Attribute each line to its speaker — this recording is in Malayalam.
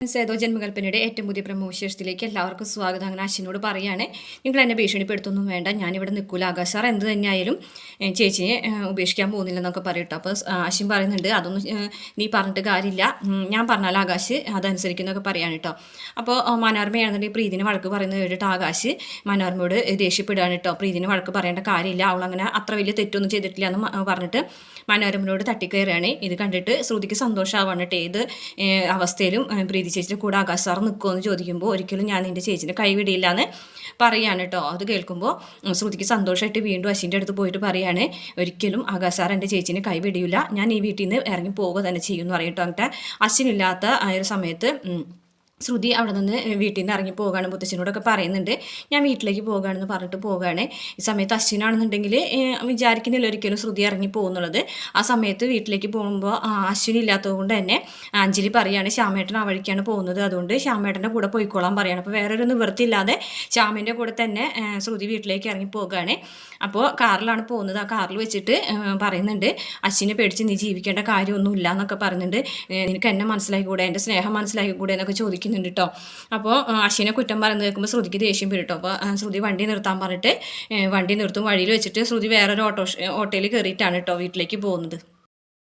Speaker 1: സേതോ ജന്മകൽപ്പനയുടെ ഏറ്റവും പുതിയ പ്രമോശേഷത്തിലേക്ക് എല്ലാവർക്കും സ്വാഗതം. അങ്ങനെ അശ്വിനോട് പറയാണ് നിങ്ങൾ എന്നെ ഭീഷണിപ്പെടുത്തൊന്നും വേണ്ട. ഞാനിവിടെ നിൽക്കൂല. ആകാശ് സാർ എന്ത് തന്നെയായാലും ചേച്ചിയെ ഉപേക്ഷിക്കാൻ പോകുന്നില്ലെന്നൊക്കെ പറയട്ടോ അപ്പോൾ അശ്വിൻ പറയുന്നുണ്ട് അതൊന്നും നീ പറഞ്ഞിട്ട് കാര്യമില്ല. ഞാൻ പറഞ്ഞാൽ ആകാശ് അതനുസരിക്കുന്നൊക്കെ പറയാണ് കേട്ടോ അപ്പോൾ മനോരമയാണെന്നുണ്ടെങ്കിൽ പ്രീതിന് വഴക്ക് പറയുന്നത് കേട്ടിട്ട് ആകാശ് മനോരമയോട് ദേഷ്യപ്പെടുകയാണ് കേട്ടോ പ്രീതിന് വഴക്ക് പറയേണ്ട കാര്യമില്ല. അവളങ്ങനെ അത്ര വലിയ തെറ്റൊന്നും ചെയ്തിട്ടില്ല എന്ന് പറഞ്ഞിട്ട് മനോരമയോട് തട്ടിക്കയറുകയാണ്. ഇത് കണ്ടിട്ട് ശ്രുതിക്ക് സന്തോഷമാവാണ് കേട്ടോ ഏത് അവസ്ഥയിലും ഏ, പ്രീതി ചേച്ചിയുടെ കൂടെ ആകാശ് നിൽക്കുമോ എന്ന് ചോദിക്കുമ്പോൾ ഒരിക്കലും ഞാൻ നിന്റെ ചേച്ചിനെ കൈവിടിയില്ല എന്ന് പറയാണ് കേട്ടോ അത് കേൾക്കുമ്പോൾ ശ്രുതിക്ക് സന്തോഷമായിട്ട് വീണ്ടും അശ്വിന്റെ അടുത്ത് പോയിട്ട് പറയാണ് ഒരിക്കലും ആകാശ് സാർ എന്റെ ചേച്ചിനെ കൈവിടിയില്ല. ഞാൻ ഈ വീട്ടിൽ നിന്ന് ഇറങ്ങി പോവുക തന്നെ ചെയ്യുമെന്ന് പറയും കേട്ടോ എന്നിട്ട് അശ്വിനില്ലാത്ത ആ ഒരു സമയത്ത് ശ്രുതി അവിടെ നിന്ന് വീട്ടിൽ നിന്ന് ഇറങ്ങി പോകുകയാണ് മുത്തശ്ശനോടൊക്കെ പറയുന്നുണ്ട് ഞാൻ വീട്ടിലേക്ക് പോകുകയാണെന്ന് പറഞ്ഞിട്ട് പോകുകയാണ് ഈ സമയത്ത് അശ്വിനാണെന്നുണ്ടെങ്കിൽ വിചാരിക്കുന്നില്ല ഒരിക്കലും ശ്രുതി ഇറങ്ങി പോകുന്നുള്ളത്. ആ സമയത്ത് വീട്ടിലേക്ക് പോകുമ്പോൾ അശ്വിനി ഇല്ലാത്തതുകൊണ്ട് തന്നെ അഞ്ജലി പറയാണ് ശ്യാമേട്ടൻ ആ വഴിക്കാണ് പോകുന്നത്. അതുകൊണ്ട് ശ്യാമേട്ടന്റെ കൂടെ പോയിക്കോളാൻ പറയാണ്. അപ്പോൾ വേറൊരു നിവൃത്തിയില്ലാതെ ശ്യാമിന്റെ കൂടെ തന്നെ ശ്രുതി വീട്ടിലേക്ക് ഇറങ്ങി പോകുകയാണ്. അപ്പോൾ കാറിലാണ് പോകുന്നത്. ആ കാറിൽ വെച്ചിട്ട് പറയുന്നുണ്ട് അശ്വിനെ പേടിച്ച് നീ ജീവിക്കേണ്ട കാര്യമൊന്നുമില്ല എന്നൊക്കെ പറയുന്നുണ്ട്. നിനക്ക് എന്നെ മനസ്സിലാക്കി മനസ്സിലാക്കിക്കൂടെ എന്റെ സ്നേഹം മനസ്സിലാക്കിക്കൂടെ എന്നൊക്കെ ചോദിക്കുന്നുണ്ട് കേട്ടോ അപ്പോൾ അശ്വിനെ കുറ്റം പറയുന്നത് കേൾക്കുമ്പോൾ ശ്രുതിക്ക് ദേഷ്യം വരും കേട്ടോ അപ്പോൾ ശ്രുതി വണ്ടി നിർത്താൻ പറഞ്ഞിട്ട് വണ്ടി നിർത്തും വഴിയിൽ വെച്ചിട്ട് ശ്രുതി വേറൊരു ഓട്ടോ ഓട്ടോയിൽ കയറിയിട്ടാണ് കേട്ടോ വീട്ടിലേക്ക് പോകുന്നത്.